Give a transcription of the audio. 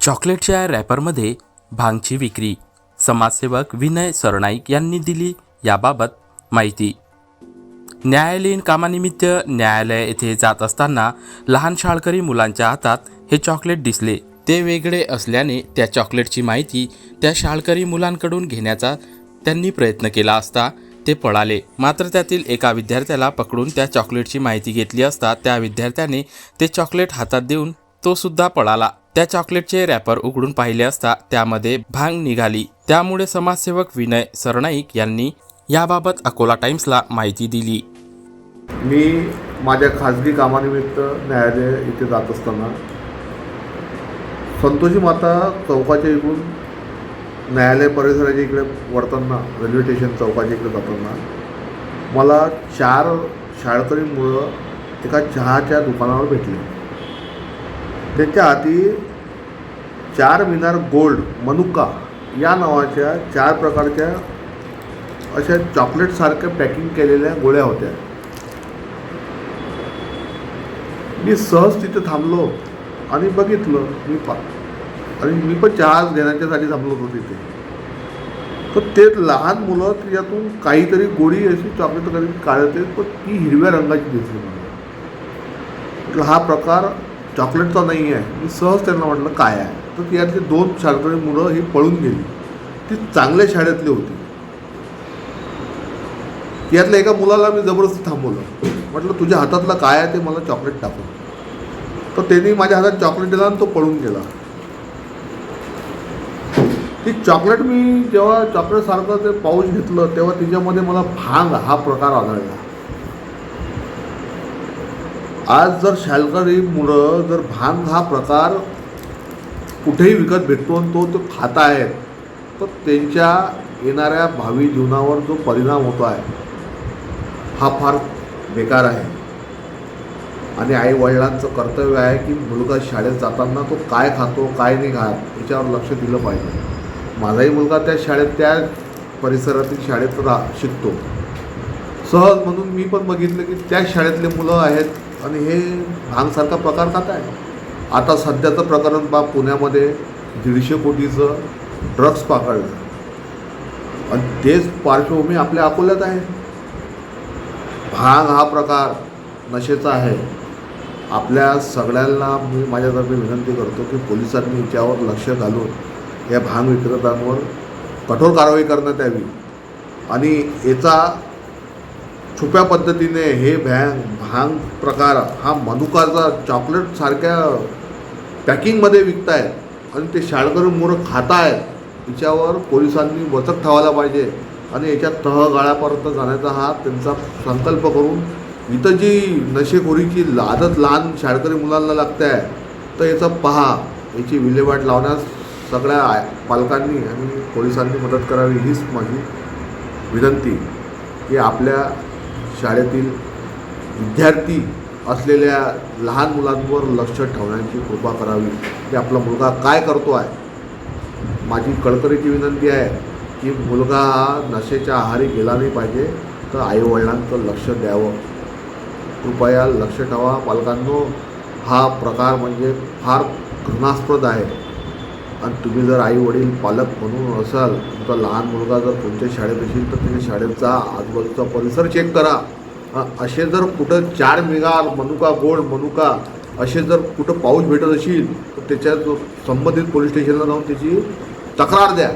चॉकलेटच्या रॅपरमध्ये भांगची विक्री. समाजसेवक विनय सरनाईक यांनी दिली याबाबत माहिती. न्यायालयीन कामानिमित्त न्यायालय येथे जात असताना लहान शाळकरी मुलांच्या हातात हे चॉकलेट दिसले. ते वेगळे असल्याने त्या चॉकलेटची माहिती त्या शाळकरी मुलांकडून घेण्याचा त्यांनी प्रयत्न केला असता ते पळाले. मात्र त्यातील एका विद्यार्थ्याला पकडून त्या चॉकलेटची माहिती घेतली असता त्या विद्यार्थ्याने ते चॉकलेट हातात देऊन तो सुद्धा पळाला. त्या चॉकलेटचे रॅपर उघडून पाहिले असता त्यामध्ये भांग निघाली. त्यामुळे समाजसेवक विनय सरनाईक यांनी याबाबत अकोला टाइम्सला माहिती दिली. मी माझ्या खाजगी कामानिमित्त न्यायालय इथे जात असताना संतोषी माता चौकाच्या इकडून न्यायालय परिसराच्या इकडे वळताना रेल्वे स्टेशन चौकाच्या इकडे जाताना मला चार शाळकरी मुलं एका चहाच्या दुकानावर भेटले. त्याच्या हाती चार मिनार गोल्ड मनुका या नावाच्या चार प्रकारच्या अशा चॉकलेटसारख्या पॅकिंग केलेल्या गोळ्या होत्या. मी सहज तिथे थांबलो आणि बघितलं मी पा आणि मी पण चहा घेण्याच्यासाठी थांबलो होतो तिथे. तर ते लहान मुलं त्याच्यातून काहीतरी गोडी अशी चॉकलेट कधी काढते पण ती हिरव्या रंगाची दिसली मला. हा प्रकार चॉकलेटचा नाही आहे मी सहज त्यांना म्हटलं काय आहे? तर यातली दोन शाळकरी मुलं ही पळून गेली. ती चांगल्या शाळेतली होती. यातल्या एका मुलाला मी जबरदस्ती थांबवलं. म्हटलं तुझ्या हातातलं काय आहे ते मला चॉकलेट टाकून. तर त्यांनी माझ्या हातात चॉकलेट दिला आणि तो पळून गेला. ती चॉकलेट मी जेव्हा चॉकलेटसारखं ते पाऊच घेतलं तेव्हा तिच्यामध्ये मला भांग हा प्रकार आढळला. आज जर शालकरी मुलं जर भांग हा प्रकार कुठेही विकत भेटतो आणि तो तो खात आहेत तर त्यांच्या येणाऱ्या भावी जीवनावर जो परिणाम होतो आहे हा फार बेकार आहे. आणि आई वडिलांचं कर्तव्य आहे की मुलगा शाळेत जाताना तो काय खातो काय नाही खात याच्यावर लक्ष दिलं पाहिजे. माझाही मुलगा त्या शाळेत त्या परिसरातील शाळेत रा शिकतो. सहज म्हणून मी पण बघितलं की त्या शाळेतले मुलं आहेत आणि हे भांगसारखा प्रकार खात आहे आता सध्याचं प्रकरण बा पुण्यामध्ये दीडशे कोटीचं ड्रग्स पाकडलं आणि तेच पार्श्वभूमी आपल्या अकोल्यात आहे. भांग हा प्रकार नशेचा आहे. आपल्या सगळ्यांना मी माझ्यातर्फे विनंती करतो की पोलिसांनी याच्यावर लक्ष घालून या भांग विक्रेत्यांवर कठोर कारवाई करण्यात यावी. आणि याचा छुप्या पद्धतीने हे भँग भांग प्रकार हा मनुकाचा चॉकलेटसारख्या पॅकिंगमध्ये विकतायत आणि ते शाळकरी मुलं खातायत याच्यावर पोलिसांनी वचक ठेवायला पाहिजे आणि याच्या तहगाळापर्यंत जाण्याचा हा त्यांचा संकल्प करून इथं जी नशेखोरीची आदत लहान शाळकरी मुलांना लागते आहे तर याचं पहा. याची विल्हेवाट लावण्यास सगळ्या पालकांनी आणि पोलिसांनी मदत करावी हीच माझी विनंती. की आपल्या शाळेतील विद्यार्थी असलेल्या लहान मुलांवर लक्ष ठेवण्याची कृपा करावी. की आपला मुलगा काय करतो आहे? माझी कळकरीची विनंती आहे की मुलगा हा नशेच्या आहारी गेला नाही पाहिजे तर आईवडिलांचं लक्ष द्यावं. कृपया लक्ष ठेवा पालकांनो. हा प्रकार म्हणजे फार घृणास्पद आहे. आणि तुम्ही जर आई वडील पालक म्हणून असाल तुमचा लहान मुलगा जर तुमच्या शाळेत असेल तर तुम्ही शाळेचा आजूबाजूचा परिसर चेक करा. असे जर कुठं चार मिगार मनुका गोड मनुका असे जर कुठं पाऊस भेटत असेल तर त्याच्यात संबंधित पोलीस स्टेशनला जाऊन त्याची तक्रार द्या.